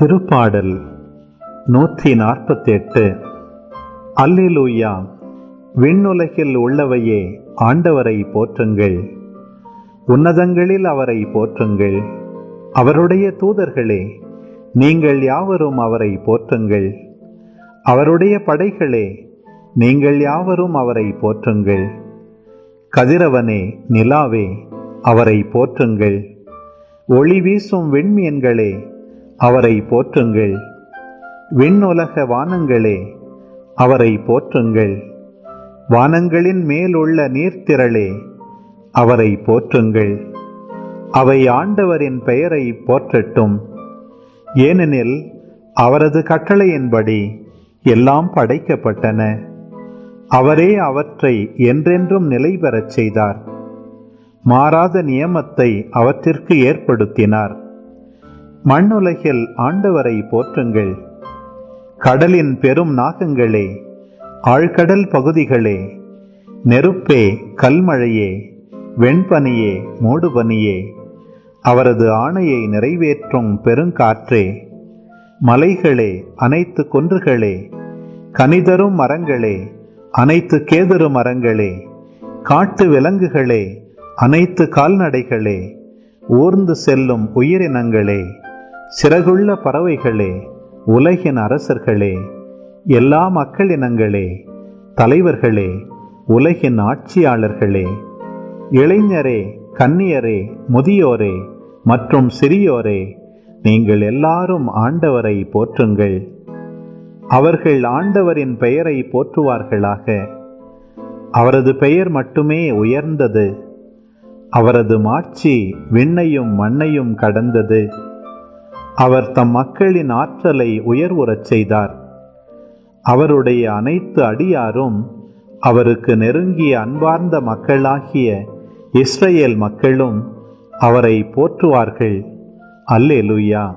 திருப்பாடல் நூற்றி நாற்பத்தி எட்டு விண்ணுலகில் உள்ளவையே ஆண்டவரை போற்றுங்கள். உன்னதங்களில் அவரை போற்றுங்கள். அவருடைய தூதர்களே நீங்கள் யாவரும் அவரை போற்றுங்கள். அவருடைய படைகளே நீங்கள் யாவரும் அவரை போற்றுங்கள். கதிரவனே நிலாவே அவரை போற்றுங்கள். ஒளி வீசும் விண்மீன்களே அவரை போற்றுங்கள். விண்ணுலக வானங்களே அவரை போற்றுங்கள். வானங்களின் மேலுள்ள நீர்த்திரளே அவரை போற்றுங்கள். அவை ஆண்டவரின் பெயரை போற்றட்டும். ஏனெனில் அவரது கட்டளையின்படி எல்லாம் படைக்கப்பட்டன. அவரே அவற்றை என்றென்றும் நிலை பெறச் செய்தார். மாறாத நியமத்தை அவற்றிற்கு ஏற்படுத்தினார். மண்ணுலகில் ஆண்டவரை போற்றுங்கள். கடலின் பெரும் நாகங்களே ஆழ்கடல் பகுதிகளே நெருப்பே கல்மழையே வெண்பனியே மூடுபனியே அவரது ஆணையை நிறைவேற்றும் பெருங்காற்றே மலைகளே அனைத்து குன்றுகளே கனிதரும் மரங்களே அனைத்து கேதரு மரங்களே காட்டு விலங்குகளே அனைத்து கால்நடைகளே ஊர்ந்து செல்லும் உயிரினங்களே. சிறகுள்ள பறவைகளே உலகின் அரசர்களே எல்லா மக்களினங்களே தலைவர்களே உலகின் ஆட்சியாளர்களே இளைஞரே கன்னியரே முதியோரே மற்றும் சிறியோரே நீங்கள் எல்லாரும் ஆண்டவரை போற்றுங்கள். அவர்கள் ஆண்டவரின் பெயரை போற்றுவார்களாக. அவரது பெயர் மட்டுமே உயர்ந்தது. அவரது மாட்சி விண்ணையும் மண்ணையும் கடந்தது. அவர் தம் மக்களின் ஆற்றலை உயர்வுறச் செய்தார். அவருடைய அனைத்து அடியாரும் அவருக்கு நெருங்கிய அன்பார்ந்த மக்களாகிய இஸ்ரேல் மக்களும் அவரை போற்றுவார்கள். அல்லேலூயா.